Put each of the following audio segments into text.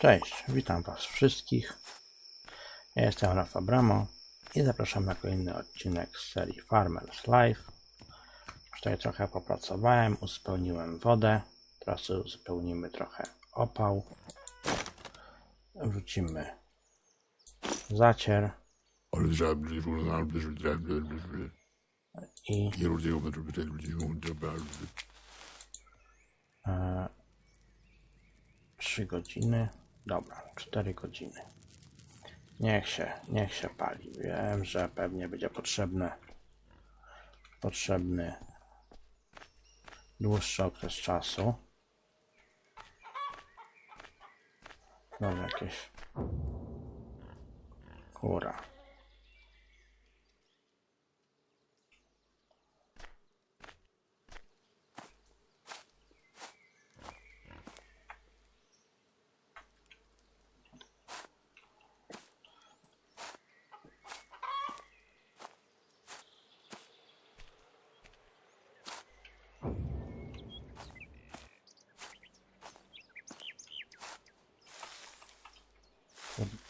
Cześć, witam Was wszystkich. Ja jestem Rafa Bramo i zapraszam na kolejny odcinek z serii Farmers Life. Tutaj trochę popracowałem, uzupełniłem wodę. Teraz uzupełnimy trochę opał. Wrzucimy zacier i e, 3 godziny. Dobra, 4 godziny. Niech się, niech się pali. Wiem, że pewnie będzie potrzebne potrzebny dłuższy okres czasu. Znowu jakieś kura.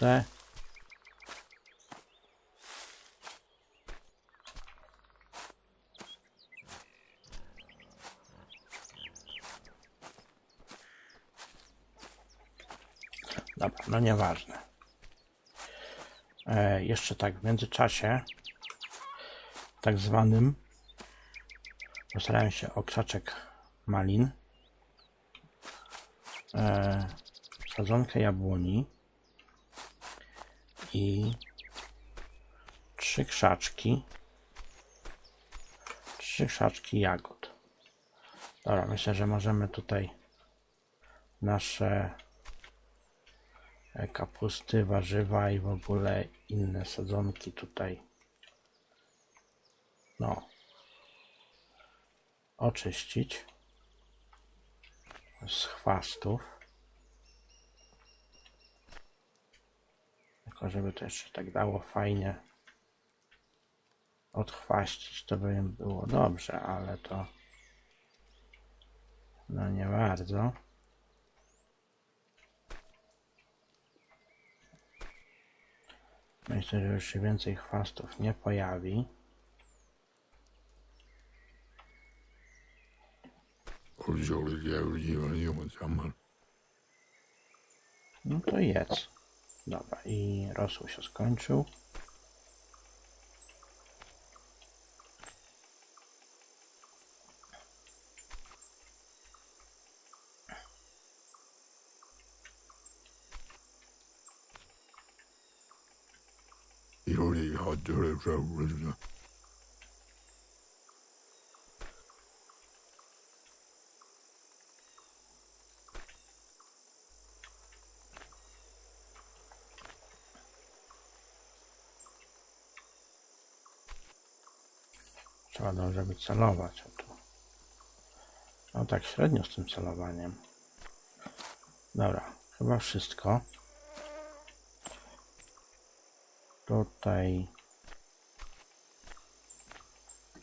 Kurde. Dobra, no nieważne. E, jeszcze tak w międzyczasie tak zwanym postarałem się o krzaczek malin e, sadzonkę jabłoni i trzy krzaczki. Trzy krzaczki jagód. Dobra myślę, że możemy tutaj nasze e, kapusty, warzywa i w ogóle inne sadzonki tutaj. No. Oczyścić z chwastów tylko żeby to jeszcze tak dało fajnie odchwaścić to by było dobrze, ale to no nie bardzo. Myślę, że już się więcej chwastów nie pojawi. No to jedz dobra i rosół się skończył Trzeba dobrze wycelować. A tu. No tak średnio z tym celowaniem. Dobra, chyba wszystko. Tutaj.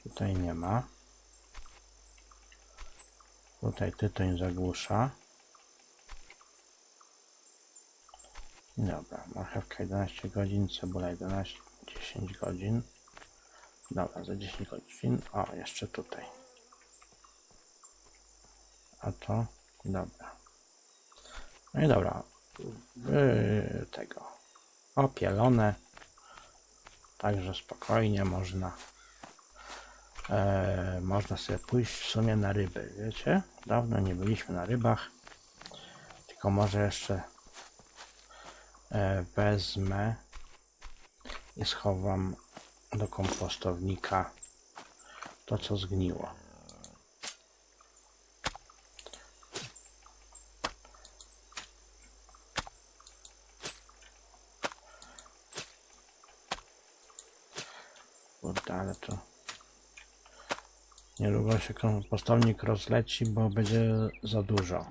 Tutaj nie ma. Tutaj tytoń zagłusza. Dobra, marchewka 11 godzin, cebula 11, 10 godzin. Dobra, za 10 godzin. O, jeszcze tutaj. A to? Dobra. No i dobra. Wy tego. Opielone. Także spokojnie można e, można sobie pójść w sumie na ryby, wiecie? Dawno nie byliśmy na rybach. Tylko może jeszcze e, wezmę i schowam do kompostownika to, co zgniło. Kurde, ale to niedługo się kompostownik rozleci, bo będzie za dużo.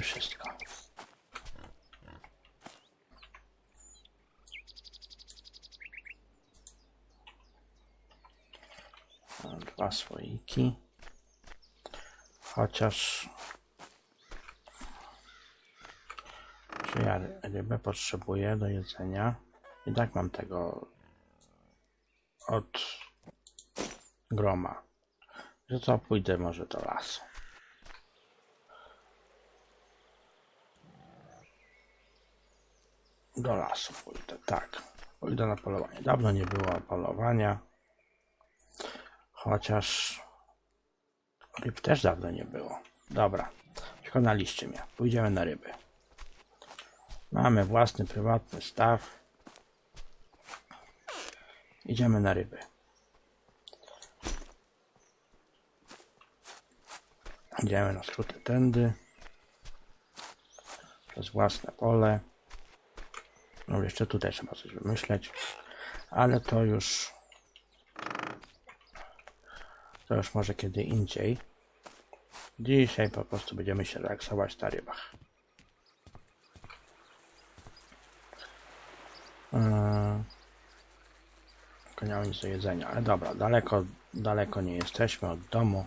wszystko. Dwa słoiki. Chociaż czy ja rybę potrzebuję do jedzenia? I tak mam tego od groma. Że to pójdę może do lasu. Do lasu pójdę, tak. Pójdę na polowanie. Dawno nie było polowania. Chociaż ryb też dawno nie było. Dobra, przekonaliście mnie. Pójdziemy na ryby. Mamy własny, prywatny staw. Idziemy na ryby. Idziemy na skróty tędy. Przez własne pole. No jeszcze tutaj trzeba coś wymyśleć. Ale to już... To już może kiedy indziej. Dzisiaj po prostu będziemy się relaksować na rybach. Yy, tylko nie mam nic do jedzenia, ale dobra, daleko, daleko nie jesteśmy od domu,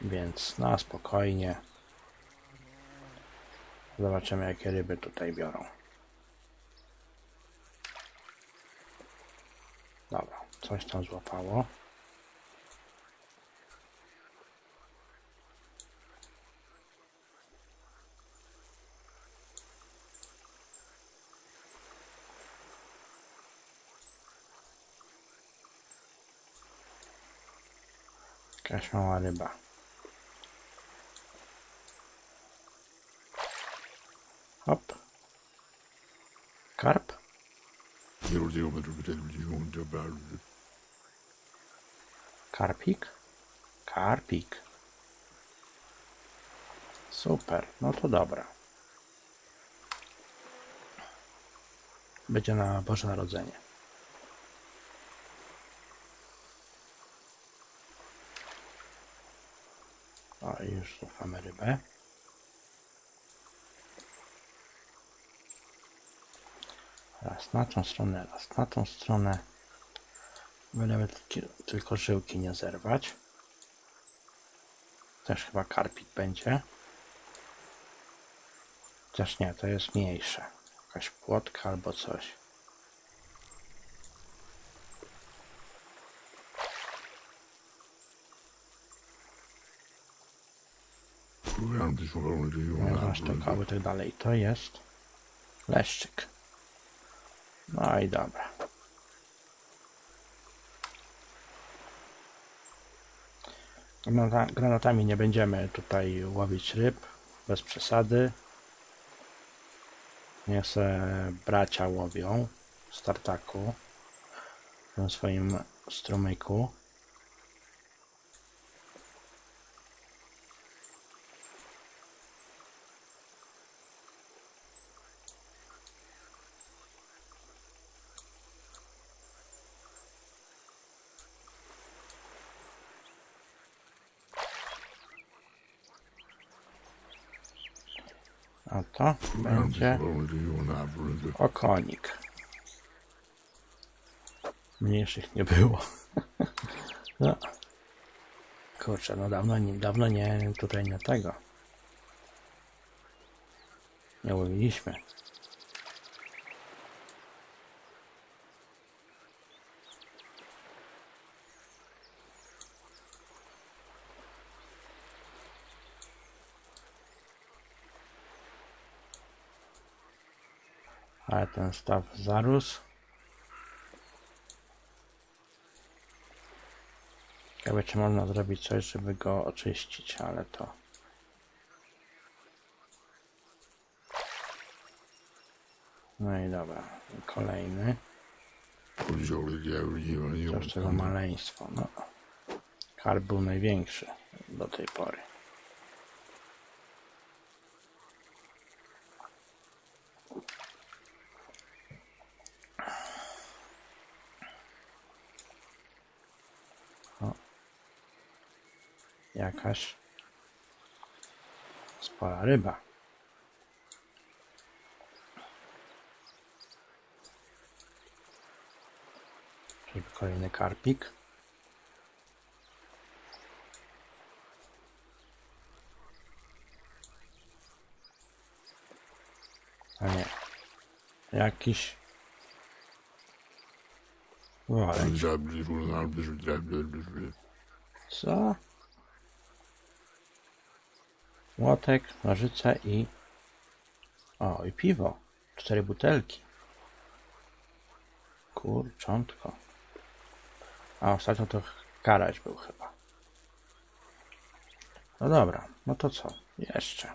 więc na spokojnie zobaczymy jakie ryby tutaj biorą. Dobra, coś tam złapało. Jakaś mała ryba. Hop. Karp? Karpik? Karpik. Super, no to dobra. Będzie na Boże Narodzenie. O, już tu mamy rybę. Raz na tą stronę, raz na tą stronę. Byleby tylko- żyłki nie zerwać. Też chyba karpik będzie. Chociaż nie, to jest mniejsze. Jakaś płotka albo coś. Masz tego, tak dalej. To jest leszczyk. No i dobra. Granatami nie będziemy tutaj łowić ryb, bez przesady. Niech se bracia łowią w startaku, tym swoim strumyku. A to będzie okonik. Mniejszych nie było. No. Kurczę, no dawno, nie- dawno nie, tutaj nie tego. Nie łowiliśmy. Ale ten staw zarósł. Ciekawe, czy można zrobić coś, żeby go oczyścić, ale to... No i dobra, kolejny. Coś tego maleństwo, no. Karp był największy do tej pory. jakaś spora ryba. Czyli kolejny karpik. A nie. Jakiś Worek. Co? Młotek, nożyce i... O, i piwo. Cztery butelki. Kurczątko. A ostatnio to karać był chyba. No dobra, no to co? Jeszcze.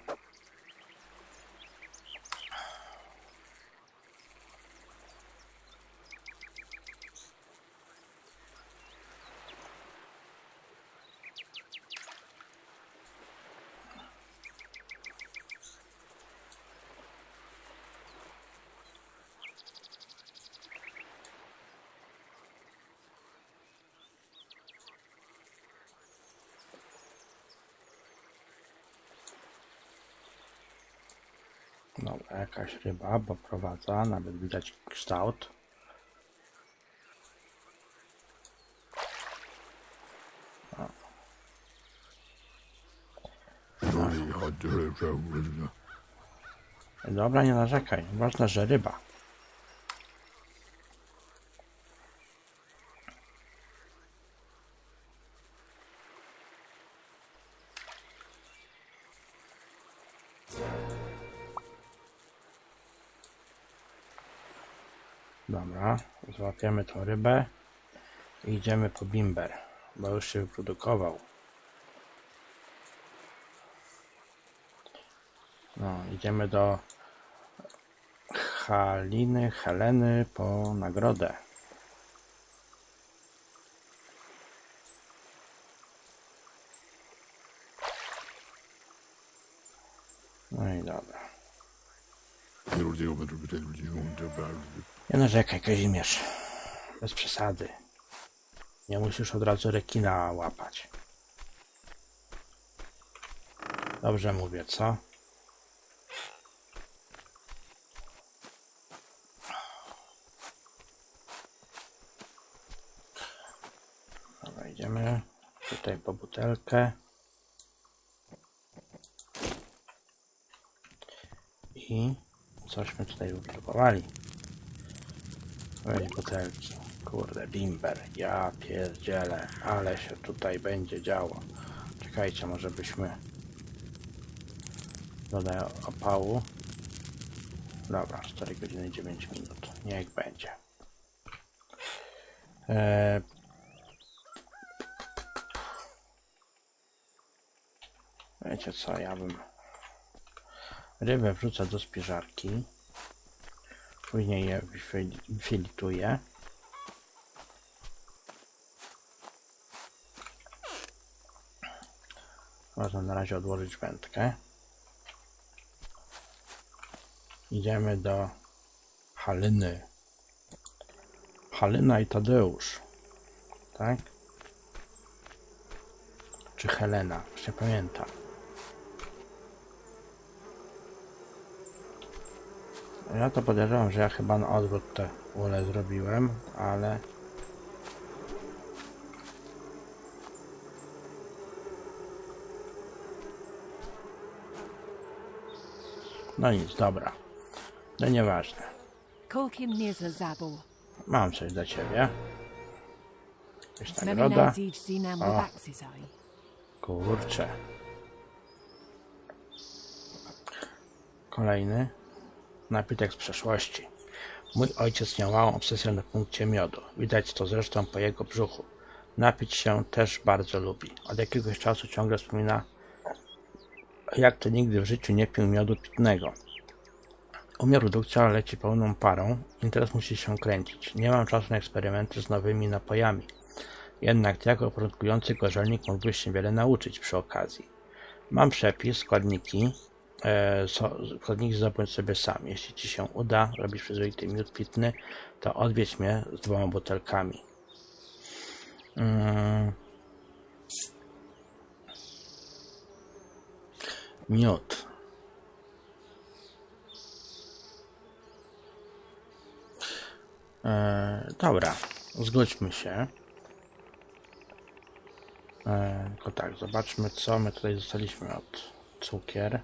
Dobra, jakaś ryba poprowadza, nawet widać kształt. Dobra, nie narzekaj. Ważne, że ryba. Dobra, złapiemy tą rybę i idziemy po bimber, bo już się wyprodukował. No, idziemy do Haliny, Heleny po nagrodę. No i dobra. Nie narzekaj, Kazimierz. Bez przesady. Nie musisz od razu rekina łapać. Dobrze mówię, co? Dobra, idziemy tutaj po butelkę. I cośmy tutaj wypróbowali. Weź butelki. Kurde, bimber. Ja pierdzielę, ale się tutaj będzie działo. Czekajcie, może byśmy dodaj opału. Dobra, 4 godziny 9 minut. Niech będzie. Eee, wiecie co, ja bym rybę wrzucę do spiżarki. Później je fil- filtruję. Można na razie odłożyć wędkę. Idziemy do Haliny. Halyna i Tadeusz. Tak? Czy Helena? Już nie pamiętam. Ja to podejrzewam, że ja chyba na odwrót te ule zrobiłem, ale... No nic, dobra. No nieważne. Mam coś dla ciebie. Jakaś nagroda. O. Kurczę. Kolejny. Napitek z przeszłości. Mój ojciec miał małą obsesję na punkcie miodu. Widać to zresztą po jego brzuchu. Napić się też bardzo lubi. Od jakiegoś czasu ciągle wspomina, jak to nigdy w życiu nie pił miodu pitnego. U mnie redukcja leci pełną parą. Interes musi się kręcić. Nie mam czasu na eksperymenty z nowymi napojami. Jednak jako początkujący gorzelnik mógłbyś się wiele nauczyć przy okazji. Mam przepis, składniki. E, so, składniki zdobądź sobie sam. Jeśli ci się uda robić przyzwoity miód pitny, to odwiedź mnie z dwoma butelkami. Mm. Miód. E, dobra, zgódźmy się. E, tylko tak, zobaczmy co my tutaj dostaliśmy od cukier.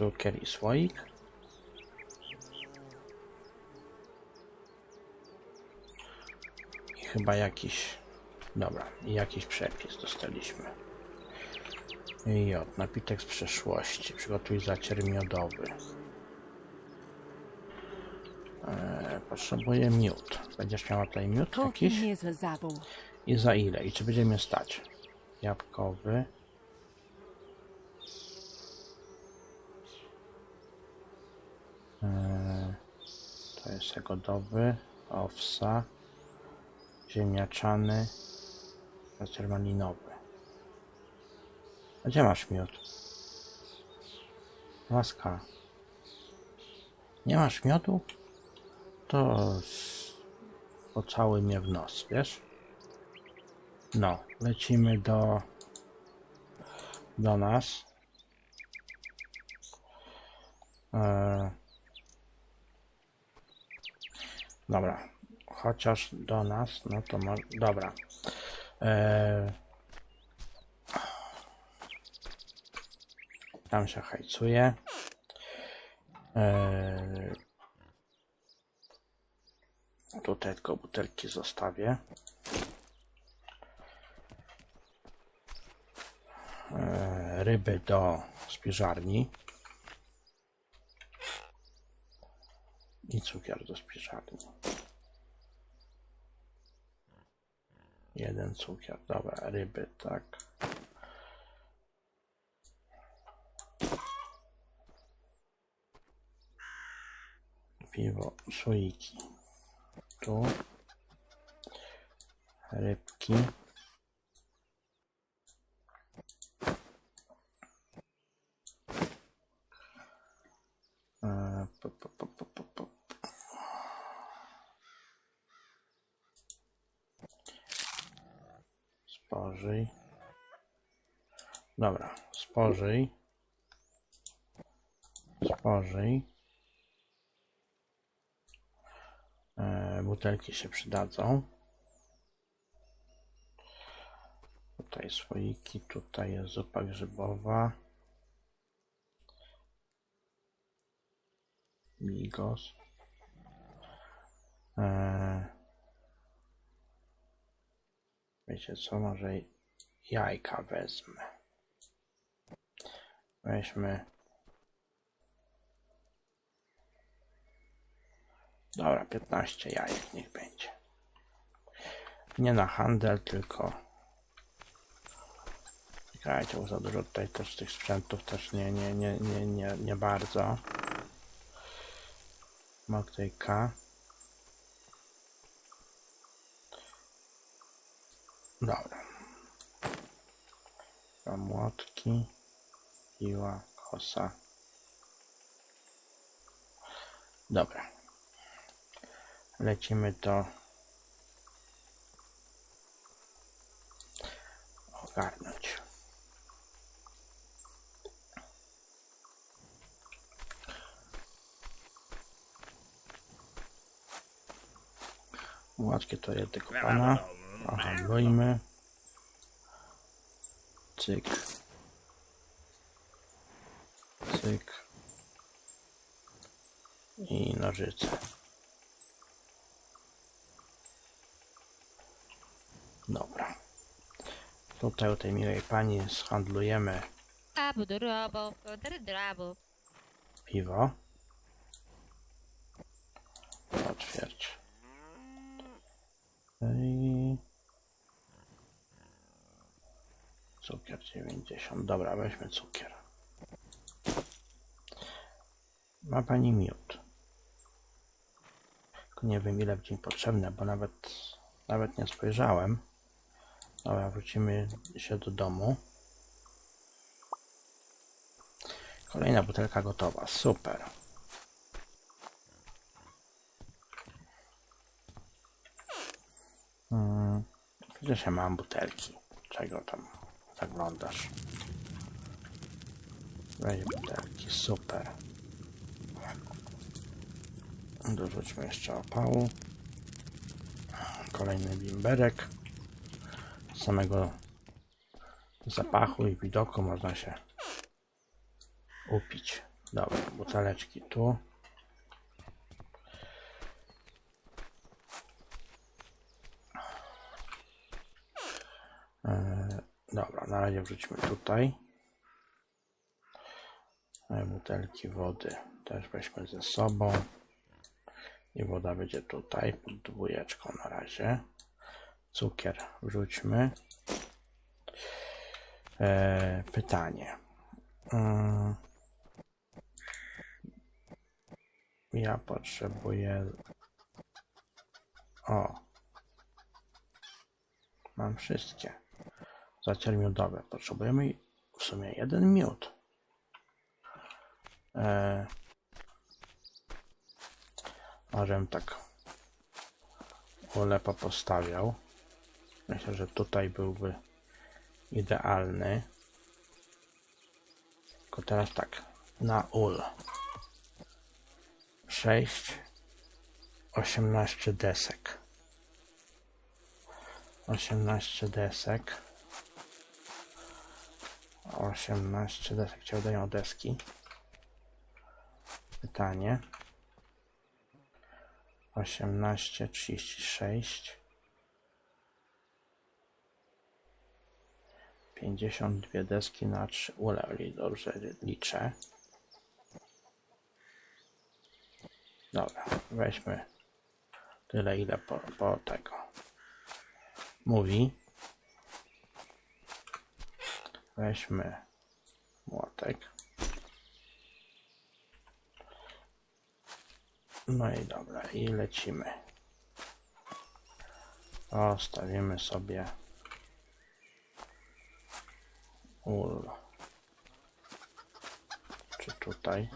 Cukier i słoik. I chyba jakiś... Dobra, i jakiś przepis dostaliśmy. J. Napitek z przeszłości. Przygotuj zacier miodowy. Eee, potrzebuję miód. Będziesz miała tutaj miód jakiś? I za ile? I czy będzie mnie stać? Jabłkowy. Eee, jagodowy. Owsa. Ziemniaczany. Zacier malinowy. A gdzie masz miód? Łaska. Nie masz miodu? To pocałuj mnie w nos, wiesz? No, lecimy do do nas. E, dobra, chociaż do nas, no to mo- dobra. E, tam się hajcuje. E, tutaj tylko butelki zostawię. e, ryby do spiżarni i cukier do spiżarni. Jeden cukier, dobra, ryby, tak. Piwo, słoiki. Tu. Rybki. E, po, po, po, po, po, po. Spożyj. Dobra, spożyj. Spożyj. E, butelki się przydadzą. Tutaj słoiki, tutaj jest zupa grzybowa. Migos. Eee, wiecie co, może jajka wezmę. Weźmy. Dobra, 15 jajek niech będzie. Nie na handel, tylko. Czekajcie, bo za dużo tutaj też tych sprzętów też nie, nie, nie, nie, nie, nie bardzo. Ma tutaj K. Dobra. Dwa młotki. Piła, kosa. Dobra. Lecimy to ogarnąć. Łatkie to jest tylko pana. Handlujmy. Cyk. Cyk. I nożyce. Dobra. Tutaj u tej miłej pani zhandlujemy piwo. Otwierć. I... Cukier 90. Dobra, weźmy cukier. Ma pani miód. Tylko nie wiem ile w dzień potrzebne, bo nawet, nawet nie spojrzałem. Dobra, wrócimy się do domu. Kolejna butelka gotowa. Super. Hmm. Przecież ja mam butelki. Czego tam zaglądasz? Weź butelki. Super. Dorzućmy jeszcze opału. Kolejny bimberek. Z samego zapachu i widoku można się upić. Dobra, buteleczki tu. E, Dobra, na razie wrzućmy tutaj. E, Butelki wody też weźmy ze sobą. I woda będzie tutaj pod dwójeczką na razie. Cukier wrzućmy. E, pytanie. Mm. Ja potrzebuję. O. Mam wszystkie. Zacier miodowe. Potrzebujemy w sumie jeden miód. E, może tak ulepa postawiał. Myślę, że tutaj byłby idealny. Tylko teraz tak, na ul. 6, 18 desek. 18 desek. 18 desek. Cię dają deski. Pytanie. 18, 36. 52 deski na 3 ule, jeżeli dobrze liczę. Dobra, weźmy tyle, ile po, po tego mówi. Weźmy młotek. No i dobra, i lecimy. Postawimy sobie ul. Czy tutaj?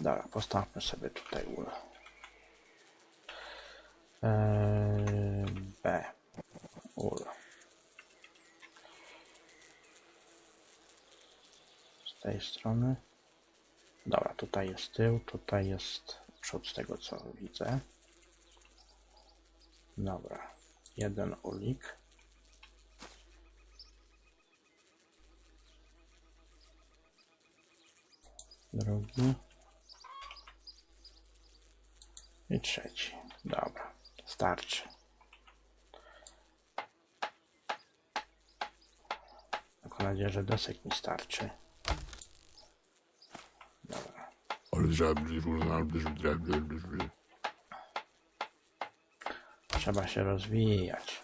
Dobra, postawmy sobie tutaj ul. Eee, B. Ul. Z tej strony. Dobra, tutaj jest tył, tutaj jest przód z tego co widzę. Dobra, jeden ulik. Drugi. I trzeci. Dobra, starczy. Mam nadzieję, że desek mi starczy. Dobra. Trzeba się rozwijać.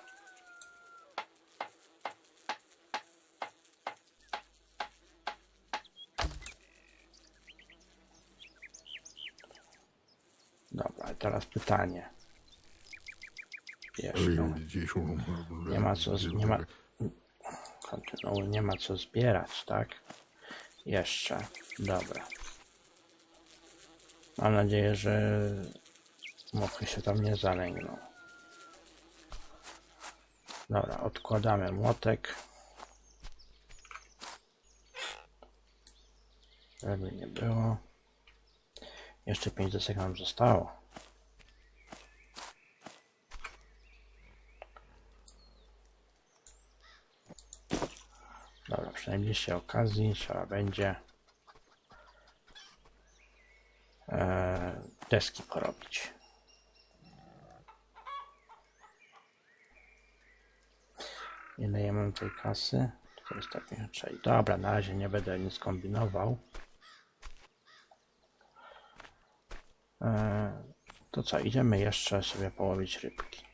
Dobra, teraz pytanie. Jeszcze. Nie ma co, nie ma, kontynuuj, nie ma co zbierać, tak? Jeszcze, dobra. Mam nadzieję, że mochy się tam nie zalęgną. Dobra, odkładamy młotek. Żeby nie było. Jeszcze 5 desek nam zostało. Dobra, przy najbliższej okazji trzeba będzie deski porobić. Ja mam tej kasy? 456. Dobra, na razie nie będę nic kombinował. E, to co, idziemy jeszcze sobie połowić rybki.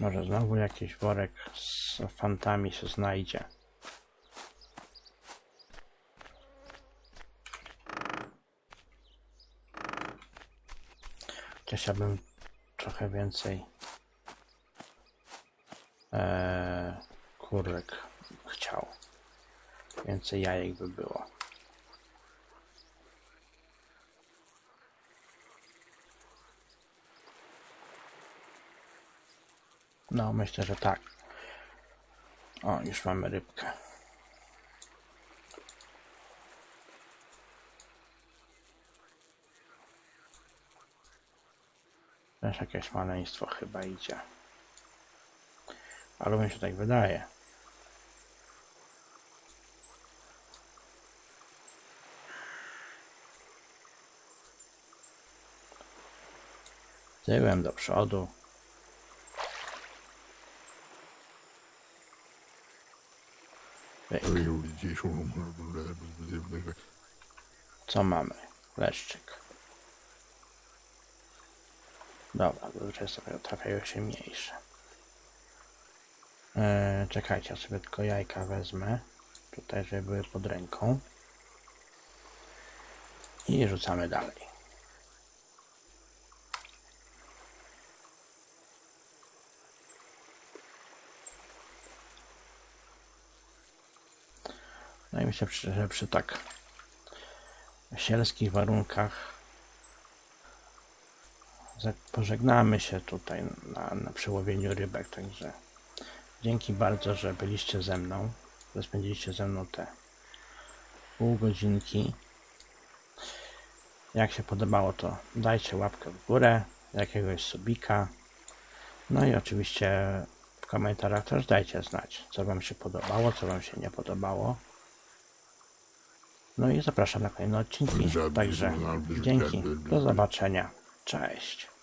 Może znowu jakiś worek z fantami się znajdzie. Chociaż ja bym trochę więcej e, kurek chciał. Więcej jajek by było. No, myślę, że tak. O, już mamy rybkę. Też jakieś maleństwo chyba idzie. Ale mi się tak wydaje. Tyłem do przodu. Pyk. Co mamy? Leszczyk. Dobra, zazwyczaj sobie trafiają się mniejsze. Eee, czekajcie, ja sobie tylko jajka wezmę. Tutaj, żeby były pod ręką. I rzucamy dalej. Myślę, przy- że przy tak sielskich warunkach pożegnamy się tutaj na, na przyłowieniu rybek. Także dzięki bardzo, że byliście ze mną, że spędziliście ze mną te pół godzinki. Jak się podobało, to dajcie łapkę w górę, jakiegoś subika. No i oczywiście w komentarzach też dajcie znać, co Wam się podobało, co Wam się nie podobało. No i zapraszam na kolejne odcinki. Także dzięki, do zobaczenia. Cześć.